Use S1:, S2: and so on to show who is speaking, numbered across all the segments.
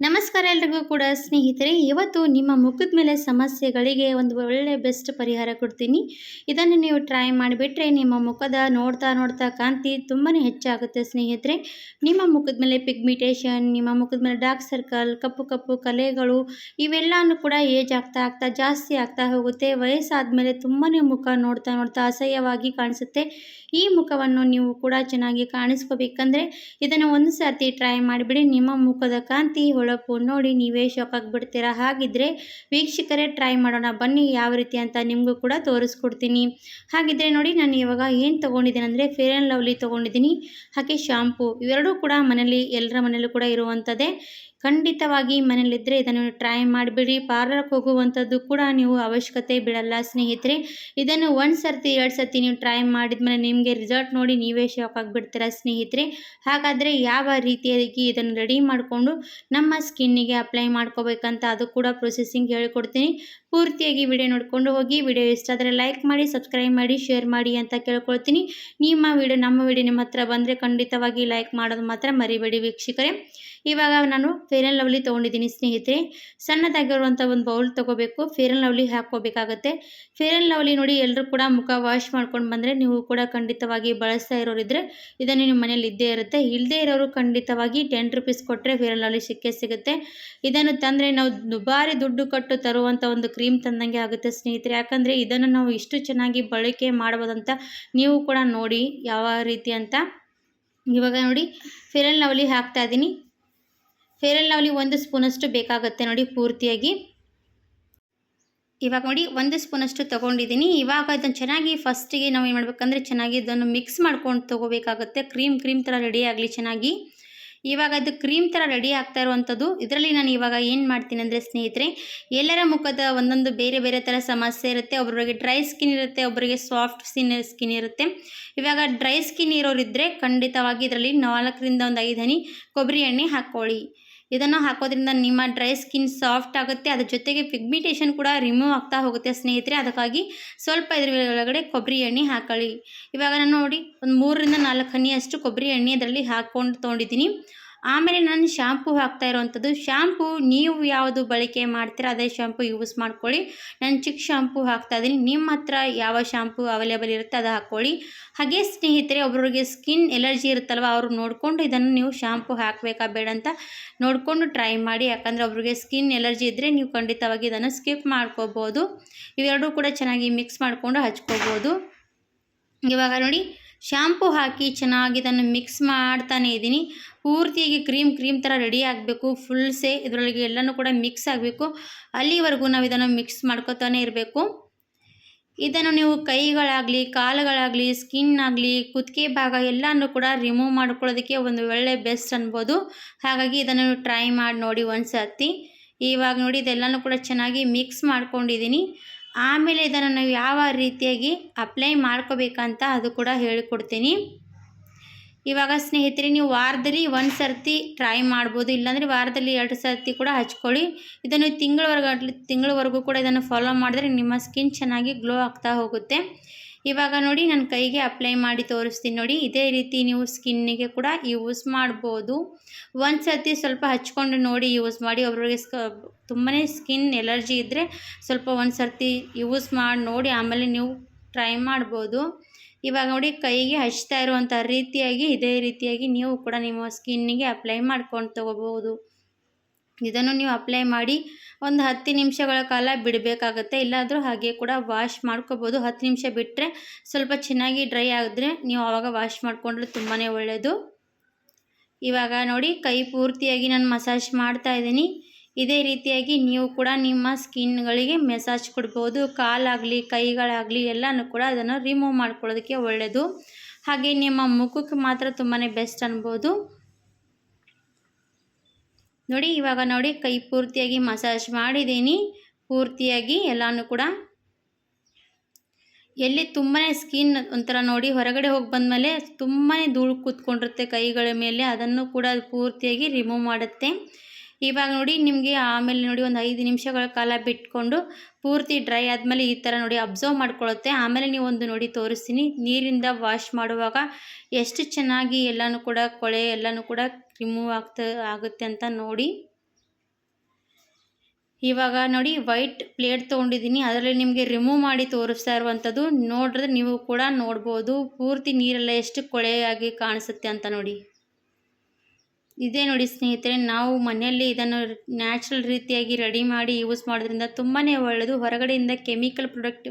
S1: ನಮಸ್ಕಾರ ಎಲ್ರಿಗೂ ಕೂಡ ಸ್ನೇಹಿತರೆ, ಇವತ್ತು ನಿಮ್ಮ ಮುಖದ ಮೇಲೆ ಸಮಸ್ಯೆಗಳಿಗೆ ಒಂದು ಒಳ್ಳೆ ಬೆಸ್ಟ್ ಪರಿಹಾರ ಕೊಡ್ತೀನಿ. ಇದನ್ನು ನೀವು ಟ್ರೈ ಮಾಡಿಬಿಟ್ರೆ ನಿಮ್ಮ ಮುಖದ ನೋಡ್ತಾ ನೋಡ್ತಾ ಕಾಂತಿ ತುಂಬಾ ಹೆಚ್ಚಾಗುತ್ತೆ ಸ್ನೇಹಿತರೆ. ನಿಮ್ಮ ಮುಖದ ಮೇಲೆ ಪಿಗ್ಮಿಟೇಷನ್ ನಿಮ್ಮ ಮುಖದ ಮೇಲೆ ಡಾರ್ಕ್ ಸರ್ಕಲ್ ಕಪ್ಪು ಕಪ್ಪು ಕಲೆಗಳು ಇವೆಲ್ಲನೂ ಕೂಡ ಏಜ್ ಆಗ್ತಾ ಆಗ್ತಾ ಜಾಸ್ತಿ ಆಗ್ತಾ ಹೋಗುತ್ತೆ. ವಯಸ್ಸಾದ ಮೇಲೆ ತುಂಬಾ ಮುಖ ನೋಡ್ತಾ ನೋಡ್ತಾ ಅಸಹ್ಯವಾಗಿ ಕಾಣಿಸುತ್ತೆ. ಈ ಮುಖವನ್ನು ನೀವು ಕೂಡ ಚೆನ್ನಾಗಿ ಕಾಣಿಸ್ಕೋಬೇಕಂದ್ರೆ ಇದನ್ನು ಒಂದು ಸರ್ತಿ ಟ್ರೈ ಮಾಡಿಬಿಡಿ. ನಿಮ್ಮ ಮುಖದ ಕಾಂತಿ ಹೊಳಪು ನೋಡಿ ನೀವೇ ಶಾಕ್ ಆಗಿಬಿಡ್ತೀರಾ? ಹಾಗಿದ್ರೆ ವೀಕ್ಷಕರೇ ಟ್ರೈ ಮಾಡೋಣ. ಬನ್ನಿ, ಯಾವ ರೀತಿ ಅಂತ ನಿಮಗೂ ಕೂಡ ತೋರಿಸ್ಕೊಡ್ತೀನಿ. ಹಾಗಿದ್ರೆ ನೋಡಿ, ನಾನು ಇವಾಗ ಏನು ತೊಗೊಂಡಿದ್ದೀನಿ ಅಂದರೆ ಫೇರ್ ಆ್ಯಂಡ್ ಲವ್ಲಿ ತೊಗೊಂಡಿದ್ದೀನಿ. ಹಾಗೆ ಶಾಂಪು ಇವೆರಡೂ ಕೂಡ ಮನೇಲಿ ಎಲ್ಲರ ಮನೇಲೂ ಕೂಡ ಇರುವಂಥದ್ದೇ ಖಂಡಿತವಾಗಿ ಮನೇಲಿದ್ದರೆ ಇದನ್ನು ಟ್ರೈ ಮಾಡಿಬಿಡಿ. ಪಾರ್ಲರ್ಗೆ ಹೋಗುವಂಥದ್ದು ಕೂಡ ನೀವು ಅವಶ್ಯಕತೆ ಬಿಡಲ್ಲ ಸ್ನೇಹಿತರೆ. ಇದನ್ನು ಒಂದು ಸರ್ತಿ, ಎರಡು ಸರ್ತಿ ನೀವು ಟ್ರೈ ಮಾಡಿದ್ಮೇಲೆ ನಿಮಗೆ ರಿಸಲ್ಟ್ ನೋಡಿ ನೀವೇ ಶಾಕ್ ಆಗಿಬಿಡ್ತೀರ ಸ್ನೇಹಿತರೆ. ಹಾಗಾದರೆ ಯಾವ ರೀತಿಯಾಗಿ ಇದನ್ನು ರೆಡಿ ಮಾಡಿಕೊಂಡು ನಮ್ಮ ಸ್ಕಿನ್ನಿಗೆ ಅಪ್ಲೈ ಮಾಡ್ಕೋಬೇಕಂತ ಅದು ಕೂಡ ಪ್ರೊಸೆಸಿಂಗ್ ಹೇಳಿಕೊಡ್ತೀನಿ. ಪೂರ್ತಿಯಾಗಿ ವಿಡಿಯೋ ನೋಡ್ಕೊಂಡು ಹೋಗಿ ವಿಡಿಯೋ ಇಷ್ಟ ಆದರೆ ಲೈಕ್ ಮಾಡಿ ಸಬ್ಸ್ಕ್ರೈಬ್ ಮಾಡಿ ಶೇರ್ ಮಾಡಿ ಅಂತ ಕೇಳ್ಕೊಳ್ತೀನಿ. ನಿಮ್ಮ ವಿಡಿಯೋ ನಮ್ಮ ವಿಡಿಯೋ ನಿಮ್ಮ ಹತ್ರ ಬಂದರೆ ಖಂಡಿತವಾಗಿ ಲೈಕ್ ಮಾಡೋದು ಮಾತ್ರ ಮರಿಬೇಡಿ ವೀಕ್ಷಕರೇ. ಇವಾಗ ನಾನು ಫೇರ್ ಆ್ಯಂಡ್ ಲವ್ಲಿ ತೊಗೊಂಡಿದ್ದೀನಿ, ಸ್ನೇಹಿತರೆ. ಸಣ್ಣದಾಗಿರುವಂಥ ಒಂದು ಬೌಲ್ ತೊಗೋಬೇಕು. ಫೇರ್ ಆ್ಯಂಡ್ ಲವ್ಲಿ ಹಾಕ್ಕೋಬೇಕಾಗತ್ತೆ. ಫೇರ್ ಆ್ಯಂಡ್ ಲವ್ಲಿ ನೋಡಿ ಎಲ್ಲರೂ ಕೂಡ ಮುಖ ವಾಶ್ ಮಾಡ್ಕೊಂಡು ಬಂದರೆ ನೀವು ಕೂಡ ಖಂಡಿತವಾಗಿ ಬಳಸ್ತಾ ಇರೋರಿದ್ದರೆ ಇದನ್ನು ನಿಮ್ಮ ಮನೇಲಿ ಇದ್ದೇ ಇರುತ್ತೆ. ಇಲ್ಲದೇ ಇರೋರು ಖಂಡಿತವಾಗಿ ಟೆನ್ ರುಪೀಸ್ ಕೊಟ್ಟರೆ ಫೇರ್ ಆ್ಯಂಡ್ ಲವ್ಲಿ ಸಿಕ್ಕೇ ಸಿಗುತ್ತೆ. ಇದನ್ನು ತಂದರೆ ನಾವು ದುಬಾರಿ ದುಡ್ಡು ಕೊಟ್ಟು ತರುವಂಥ ಒಂದು ಕ್ರೀಮ್ ತಂದಂಗೆ ಆಗುತ್ತೆ, ಸ್ನೇಹಿತರೆ. ಯಾಕಂದರೆ ಇದನ್ನು ನಾವು ಇಷ್ಟು ಚೆನ್ನಾಗಿ ಬಳಕೆ ಮಾಡ್ಬೋದಂತ ನೀವು ಕೂಡ ನೋಡಿ ಯಾವ ರೀತಿ ಅಂತ. ಇವಾಗ ನೋಡಿ ಫೇರ್ ಆ್ಯಂಡ್ ಲವ್ಲಿ ಹಾಕ್ತಾ ಇದ್ದೀನಿ. ಫೇರ್ ಆ್ಯಂಡ್ ಲವ್ಲಿ ಒಂದು ಸ್ಪೂನಷ್ಟು ಬೇಕಾಗುತ್ತೆ ನೋಡಿ ಪೂರ್ತಿಯಾಗಿ. ಇವಾಗ ನೋಡಿ ಒಂದು ಸ್ಪೂನಷ್ಟು ತೊಗೊಂಡಿದ್ದೀನಿ. ಇವಾಗ ಇದನ್ನು ಚೆನ್ನಾಗಿ ಫಸ್ಟಿಗೆ ನಾವು ಏನು ಮಾಡಬೇಕಂದ್ರೆ ಚೆನ್ನಾಗಿ ಇದನ್ನು ಮಿಕ್ಸ್ ಮಾಡ್ಕೊಂಡು ತೊಗೋಬೇಕಾಗುತ್ತೆ. ಕ್ರೀಮ್ ಕ್ರೀಮ್ ಥರ ರೆಡಿ ಆಗಲಿ ಚೆನ್ನಾಗಿ. ಇವಾಗ ಅದು ಕ್ರೀಮ್ ಥರ ರೆಡಿ ಆಗ್ತಾ ಇರುವಂಥದ್ದು. ಇದರಲ್ಲಿ ನಾನು ಇವಾಗ ಏನು ಮಾಡ್ತೀನಿ ಅಂದರೆ ಸ್ನೇಹಿತರೆ, ಎಲ್ಲರ ಮುಖದ ಒಂದೊಂದು ಬೇರೆ ಬೇರೆ ಥರ ಸಮಸ್ಯೆ ಇರುತ್ತೆ. ಒಬ್ಬರಿಗೆ ಡ್ರೈ ಸ್ಕಿನ್ ಇರುತ್ತೆ ಒಬ್ಬರಿಗೆ ಸಾಫ್ಟ್ ಸ್ಕಿನ್ ಸ್ಕಿನ್ ಇರುತ್ತೆ. ಇವಾಗ ಡ್ರೈ ಸ್ಕಿನ್ ಇರೋರಿದ್ದರೆ ಖಂಡಿತವಾಗಿ ಇದರಲ್ಲಿ ನಾಲ್ಕರಿಂದ ಒಂದು ಐದು ಹನಿ ಕೊಬ್ಬರಿ ಎಣ್ಣೆ ಹಾಕ್ಕೊಳ್ಳಿ. ಇದನ್ನು ಹಾಕೋದ್ರಿಂದ ನಿಮ್ಮ ಡ್ರೈ ಸ್ಕಿನ್ ಸಾಫ್ಟ್ ಆಗುತ್ತೆ, ಅದ್ರ ಜೊತೆಗೆ ಪಿಗ್ಮಿಟೇಷನ್ ಕೂಡ ರಿಮೂವ್ ಆಗ್ತಾ ಹೋಗುತ್ತೆ ಸ್ನೇಹಿತರೆ. ಅದಕ್ಕಾಗಿ ಸ್ವಲ್ಪ ಇದ್ರ ಒಳಗಡೆ ಕೊಬ್ಬರಿ ಎಣ್ಣೆ ಹಾಕೊಳ್ಳಿ. ಇವಾಗ ನಾನು ನೋಡಿ, ಒಂದು ಮೂರರಿಂದ ನಾಲ್ಕು ಹನಿಯಷ್ಟು ಕೊಬ್ಬರಿ ಎಣ್ಣೆ ಅದರಲ್ಲಿ ಹಾಕ್ಕೊಂಡು ತೊಗೊಂಡಿದ್ದೀನಿ. ಆಮೇಲೆ ನಾನು ಶಾಂಪೂ ಹಾಕ್ತಾ ಇರುವಂಥದ್ದು. ಶ್ಯಾಂಪು ನೀವು ಯಾವುದು ಬಳಕೆ ಮಾಡ್ತೀರ ಅದೇ ಶ್ಯಾಂಪು ಯೂಸ್ ಮಾಡ್ಕೊಳ್ಳಿ. ನಾನು ಚಿಕ್ಕ ಶಾಂಪೂ ಹಾಕ್ತಾ ಇದ್ದೀನಿ. ನಿಮ್ಮ ಹತ್ರ ಯಾವ ಶ್ಯಾಂಪು ಅವೈಲೇಬಲ್ ಇರುತ್ತೆ ಅದು ಹಾಕ್ಕೊಳ್ಳಿ. ಹಾಗೆ ಸ್ನೇಹಿತರೆ ಒಬ್ಬರಿಗೆ ಸ್ಕಿನ್ ಎಲರ್ಜಿ ಇರುತ್ತಲ್ವ ಅವರು ನೋಡಿಕೊಂಡು ಇದನ್ನು ನೀವು ಶಾಂಪೂ ಹಾಕಬೇಕಾ ಬೇಡ ಅಂತ ನೋಡಿಕೊಂಡು ಟ್ರೈ ಮಾಡಿ. ಯಾಕಂದರೆ ಒಬ್ರಿಗೆ ಸ್ಕಿನ್ ಎಲರ್ಜಿ ಇದ್ದರೆ ನೀವು ಖಂಡಿತವಾಗಿ ಇದನ್ನು ಸ್ಕಿಪ್ ಮಾಡ್ಕೋಬೋದು. ಇವೆರಡೂ ಕೂಡ ಚೆನ್ನಾಗಿ ಮಿಕ್ಸ್ ಮಾಡಿಕೊಂಡು ಹಚ್ಕೋಬೋದು. ಇವಾಗ ನೋಡಿ ಶಾಂಪೂ ಹಾಕಿ ಚೆನ್ನಾಗಿ ಇದನ್ನು ಮಿಕ್ಸ್ ಮಾಡ್ತಾನೆ ಇದ್ದೀನಿ. ಪೂರ್ತಿಯಾಗಿ ಕ್ರೀಮ್ ಕ್ರೀಮ್ ಥರ ರೆಡಿ ಆಗಬೇಕು. ಫುಲ್ ಸೇ ಇದರೊಳಗೆ ಎಲ್ಲನೂ ಕೂಡ ಮಿಕ್ಸ್ ಆಗಬೇಕು. ಅಲ್ಲಿವರೆಗೂ ನಾವು ಇದನ್ನು ಮಿಕ್ಸ್ ಮಾಡ್ಕೋತಾನೆ ಇರಬೇಕು. ಇದನ್ನು ನೀವು ಕೈಗಳಾಗಲಿ, ಕಾಲುಗಳಾಗಲಿ ಸ್ಕಿನ್ ಆಗಲಿ ಕುತ್ತಿಗೆ ಭಾಗ ಎಲ್ಲನೂ ಕೂಡ ರಿಮೂವ್ ಮಾಡ್ಕೊಳ್ಳೋದಕ್ಕೆ ಒಂದು ಒಳ್ಳೆ ಬೆಸ್ಟ್ ಅನ್ಬೋದು. ಹಾಗಾಗಿ ಇದನ್ನು ಟ್ರೈ ಮಾಡಿ ನೋಡಿ ಒಂದು ಸರ್ತಿ ಇವಾಗ ನೋಡಿ ಇದೆಲ್ಲನೂ ಕೂಡ ಚೆನ್ನಾಗಿ ಮಿಕ್ಸ್ ಮಾಡ್ಕೊಂಡಿದ್ದೀನಿ. ಆಮೇಲೆ ಇದನ್ನು ನಾವು ಯಾವ ರೀತಿಯಾಗಿ ಅಪ್ಲೈ ಮಾಡ್ಕೋಬೇಕಂತ ಅದು ಕೂಡ ಹೇಳಿಕೊಡ್ತೀನಿ. ಇವಾಗ ಸ್ನೇಹಿತರೆ, ನೀವು ವಾರದಲ್ಲಿ ಒಂದು ಸರ್ತಿ ಟ್ರೈ ಮಾಡ್ಬೋದು, ಇಲ್ಲಾಂದರೆ ವಾರದಲ್ಲಿ ಎರಡು ಸರ್ತಿ ಕೂಡ ಹಚ್ಕೊಳ್ಳಿ. ಇದನ್ನು ತಿಂಗಳವರೆಗೂ ತಿಂಗಳವರೆಗೂ ಕೂಡ ಇದನ್ನು ಫಾಲೋ ಮಾಡಿದ್ರೆ ನಿಮ್ಮ ಸ್ಕಿನ್ ಚೆನ್ನಾಗಿ ಗ್ಲೋ ಆಗ್ತಾ ಹೋಗುತ್ತೆ. ಇವಾಗ ನೋಡಿ ನನ್ನ ಕೈಗೆ ಅಪ್ಲೈ ಮಾಡಿ ತೋರಿಸ್ತೀನಿ ನೋಡಿ. ಇದೇ ರೀತಿ ನೀವು ಸ್ಕಿನ್ನಿಗೆ ಕೂಡ ಯೂಸ್ ಮಾಡ್ಬೋದು. ಒಂದು ಸರ್ತಿ ಸ್ವಲ್ಪ ಹಚ್ಕೊಂಡು ನೋಡಿ ಯೂಸ್ ಮಾಡಿ. ಒಬ್ಬರಿಗೆ ಸ್ಕ ತುಂಬಾ ಸ್ಕಿನ್ ಎಲರ್ಜಿ ಇದ್ದರೆ ಸ್ವಲ್ಪ ಒಂದು ಸರ್ತಿ ಯೂಸ್ ಮಾಡಿ ನೋಡಿ. ಆಮೇಲೆ ನೀವು ಟ್ರೈ ಮಾಡ್ಬೋದು. ಇವಾಗ ನೋಡಿ ಕೈಗೆ ಹಚ್ತಾ ಇರುವಂಥ ರೀತಿಯಾಗಿ, ಇದೇ ರೀತಿಯಾಗಿ ನೀವು ಕೂಡ ನಿಮ್ಮ ಸ್ಕಿನ್ನಿಗೆ ಅಪ್ಲೈ ಮಾಡ್ಕೊಂಡು ತೊಗೋಬೋದು ಇದನ್ನು ನೀವು ಅಪ್ಲೈ ಮಾಡಿ ಒಂದು ಹತ್ತು ನಿಮಿಷಗಳ ಕಾಲ ಬಿಡಬೇಕಾಗತ್ತೆ. ಇಲ್ಲಾದರೂ ಹಾಗೆ ಕೂಡ ವಾಶ್ ಮಾಡ್ಕೋಬೋದು. ಹತ್ತು ನಿಮಿಷ ಬಿಟ್ಟರೆ ಸ್ವಲ್ಪ ಚೆನ್ನಾಗಿ ಡ್ರೈ ಆದರೆ ನೀವು ಆವಾಗ ವಾಶ್ ಮಾಡಿಕೊಂಡ್ರೆ ತುಂಬಾ ಒಳ್ಳೆಯದು ಇವಾಗ ನೋಡಿ ಕೈ ಪೂರ್ತಿಯಾಗಿ ನಾನು ಮಸಾಜ್ ಮಾಡ್ತಾ ಇದ್ದೀನಿ. ಇದೇ ರೀತಿಯಾಗಿ ನೀವು ಕೂಡ ನಿಮ್ಮ ಸ್ಕಿನ್ಗಳಿಗೆ ಮೆಸಾಜ್ ಕೊಡ್ಬೋದು. ಕಾಲಾಗಲಿ, ಕೈಗಳಾಗಲಿ ಎಲ್ಲನೂ ಕೂಡ ಅದನ್ನು ರಿಮೂವ್ ಮಾಡ್ಕೊಳ್ಳೋದಕ್ಕೆ ಒಳ್ಳೆಯದು ಹಾಗೆ ನಿಮ್ಮ ಮುಖಕ್ಕೆ ಮಾತ್ರ ತುಂಬಾ ಬೆಸ್ಟ್ ಅನ್ಬೋದು. ನೋಡಿ, ಇವಾಗ ನೋಡಿ, ಕೈ ಪೂರ್ತಿಯಾಗಿ ಮಸಾಜ್ ಮಾಡಿದ್ದೀನಿ. ಪೂರ್ತಿಯಾಗಿ ಎಲ್ಲನೂ ಕೂಡ. ಎಲ್ಲಿ ತುಂಬಾ ಸ್ಕಿನ್ ಒಂಥರ ನೋಡಿ, ಹೊರಗಡೆ ಹೋಗಿ ಬಂದಮೇಲೆ ತುಂಬಾ ಧೂಳು ಕೂತ್ಕೊಂಡಿರುತ್ತೆ ಕೈಗಳ ಮೇಲೆ. ಅದನ್ನು ಕೂಡ ಪೂರ್ತಿಯಾಗಿ ರಿಮೂವ್ ಮಾಡುತ್ತೆ. ಇವಾಗ ನೋಡಿ ನಿಮಗೆ ಆಮೇಲೆ ನೋಡಿ ಒಂದು ಐದು ನಿಮಿಷಗಳ ಕಾಲ ಬಿಟ್ಕೊಂಡು ಪೂರ್ತಿ ಡ್ರೈ ಆದಮೇಲೆ ಈ ಥರ ನೋಡಿ ಅಬ್ಸರ್ವ್ ಮಾಡ್ಕೊಳ್ಳುತ್ತೆ. ಆಮೇಲೆ ನೀವು ಒಂದು ನೋಡಿ ತೋರಿಸ್ತೀನಿ. ನೀರಿಂದ ವಾಶ್ ಮಾಡುವಾಗ ಎಷ್ಟು ಚೆನ್ನಾಗಿ ಎಲ್ಲನೂ ಕೂಡ ಕೊಳೆ ಎಲ್ಲನೂ ಕೂಡ ರಿಮೂವ್ ಆಗ್ತಾ ಆಗುತ್ತೆ ಅಂತ ನೋಡಿ. ಇವಾಗ ನೋಡಿ ವೈಟ್ ಪ್ಲೇಟ್ ತೊಗೊಂಡಿದ್ದೀನಿ. ಅದರಲ್ಲಿ ನಿಮಗೆ ರಿಮೂವ್ ಮಾಡಿ ತೋರಿಸ್ತಾ ಇರುವಂಥದ್ದು ನೋಡಿದ್ರೆ ನೀವು ಕೂಡ ನೋಡ್ಬೋದು. ಪೂರ್ತಿ ನೀರೆಲ್ಲ ಎಷ್ಟು ಕೊಳೆಯಾಗಿ ಕಾಣಿಸುತ್ತೆ ಅಂತ ನೋಡಿ. ಇದೇ ನೋಡಿ ಸ್ನೇಹಿತರೆ, ನಾವು ಮನೆಯಲ್ಲಿ ಇದನ್ನು ನ್ಯಾಚುರಲ್ ರೀತಿಯಾಗಿ ರೆಡಿ ಮಾಡಿ ಯೂಸ್ ಮಾಡೋದ್ರಿಂದ ತುಂಬಾ ಒಳ್ಳೆಯದು ಹೊರಗಡೆಯಿಂದ ಕೆಮಿಕಲ್ ಪ್ರಾಡಕ್ಟ್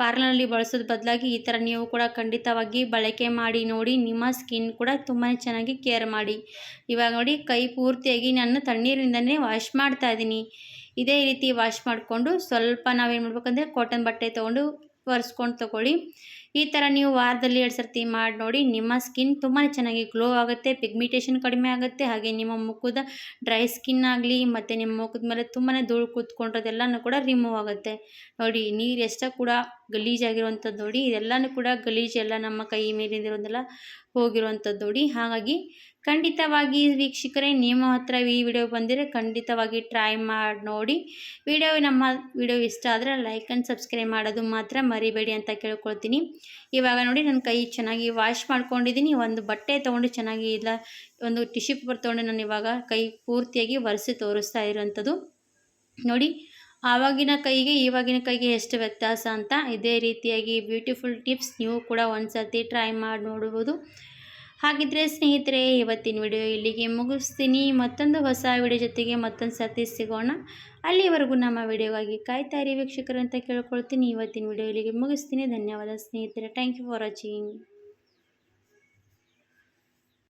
S1: ಪಾರ್ಲರ್ನಲ್ಲಿ ಬಳಸೋದು ಬದಲಾಗಿ ಈ ಥರ ನೀವು ಕೂಡ ಖಂಡಿತವಾಗಿ ಬಳಕೆ ಮಾಡಿ ನೋಡಿ, ನಿಮ್ಮ ಸ್ಕಿನ್ ಕೂಡ ತುಂಬಾ ಚೆನ್ನಾಗಿ ಕೇರ್ ಮಾಡಿ. ಇವಾಗ ನೋಡಿ ಕೈ ಪೂರ್ತಿಯಾಗಿ ನಾನು ತಣ್ಣೀರಿಂದನೇ ವಾಶ್ ಮಾಡ್ತಾ ಇದ್ದೀನಿ. ಇದೇ ರೀತಿ ವಾಶ್ ಮಾಡಿಕೊಂಡು ಸ್ವಲ್ಪ ನಾವೇನು ಮಾಡ್ಬೇಕಂದ್ರೆ ಕಾಟನ್ ಬಟ್ಟೆ ತೊಗೊಂಡು ಒರೆಸ್ಕೊಂಡು ತೊಗೊಳ್ಳಿ. ಈ ಥರ ನೀವು ವಾರದಲ್ಲಿ ಎರಡು ಸರ್ತಿ ಮಾಡಿ ನೋಡಿ, ನಿಮ್ಮ ಸ್ಕಿನ್ ತುಂಬಾ ಚೆನ್ನಾಗಿ ಗ್ಲೋ ಆಗುತ್ತೆ ಪಿಗ್ಮಿಟೇಷನ್ ಕಡಿಮೆ ಆಗುತ್ತೆ, ಹಾಗೆ ನಿಮ್ಮ ಮುಖದ ಡ್ರೈ ಸ್ಕಿನ್ ಆಗಲಿ, ಮತ್ತು ನಿಮ್ಮ ಮುಖದ ಮೇಲೆ ತುಂಬಾ ಧೂಳು ಕೂತ್ಕೊಂಡಿರೋದೆಲ್ಲನೂ ಕೂಡ ರಿಮೂವ್ ಆಗುತ್ತೆ. ನೋಡಿ ನೀರು ಎಷ್ಟೋ ಕೂಡ ಗಲೀಜಾಗಿರುವಂಥದ್ದು ನೋಡಿ, ಇದೆಲ್ಲನೂ ಕೂಡ ಗಲೀಜೆಲ್ಲ ನಮ್ಮ ಕೈ ಮೇಲಿಂದಿರೋದೆಲ್ಲ ಹೋಗಿರುವಂಥದ್ದು ನೋಡಿ. ಹಾಗಾಗಿ ಖಂಡಿತವಾಗಿ ವೀಕ್ಷಕರೇ, ನಿಮ್ಮ ಹತ್ರ ಈ ವಿಡಿಯೋ ಬಂದರೆ ಖಂಡಿತವಾಗಿ ಟ್ರೈ ಮಾಡಿ ನೋಡಿ. ವಿಡಿಯೋ ನಮ್ಮ ವಿಡಿಯೋ ಇಷ್ಟ ಆದರೆ ಲೈಕ್ ಆ್ಯಂಡ್ ಸಬ್ಸ್ಕ್ರೈಬ್ ಮಾಡೋದು ಮಾತ್ರ ಮರಿಬೇಡಿ ಅಂತ ಕೇಳ್ಕೊಳ್ತೀನಿ. ಇವಾಗ ನೋಡಿ, ನನ್ನ ಕೈ ಚೆನ್ನಾಗಿ ವಾಶ್ ಮಾಡ್ಕೊಂಡಿದ್ದೀನಿ. ಒಂದು ಬಟ್ಟೆ ತೊಗೊಂಡು ಚೆನ್ನಾಗಿ ಇಲ್ಲ, ಒಂದು ಟಿಶ್ಯೂ ಪೇಪರ್ ತೊಗೊಂಡು ನಾನು ಇವಾಗ ಕೈ ಪೂರ್ತಿಯಾಗಿ ಒರೆಸಿ ತೋರಿಸ್ತಾ ಇರೋವಂಥದ್ದು. ನೋಡಿ ಆವಾಗಿನ ಕೈಗೆ ಇವಾಗಿನ ಕೈಗೆ ಎಷ್ಟು ವ್ಯತ್ಯಾಸ ಅಂತ ಇದೇ ರೀತಿಯಾಗಿ ಬ್ಯೂಟಿಫುಲ್ ಟಿಪ್ಸ್ ನೀವು ಕೂಡ ಒಂದು ಸರ್ತಿ ಟ್ರೈ ಮಾಡಿ ನೋಡ್ಬೋದು. ಹಾಗಿದ್ರೆ ಸ್ನೇಹಿತರೆ, ಇವತ್ತಿನ ವಿಡಿಯೋ ಇಲ್ಲಿಗೆ ಮುಗಿಸ್ತೀನಿ. ಮತ್ತೊಂದು ಹೊಸ ವಿಡಿಯೋ ಜೊತೆಗೆ ಮತ್ತೊಂದು ಸರ್ತಿ ಸಿಗೋಣ. ಅಲ್ಲಿವರೆಗೂ ನಮ್ಮ ವಿಡಿಯೋಗಾಗಿ ಕಾಯ್ತಾ ಇರಿ, ವೀಕ್ಷಕರು ಅಂತ ಕೇಳ್ಕೊಳ್ತೀನಿ. ಇವತ್ತಿನ ವಿಡಿಯೋ ಇಲ್ಲಿಗೆ ಮುಗಿಸ್ತೀನಿ. ಧನ್ಯವಾದ ಸ್ನೇಹಿತರೆ. Thank you for watching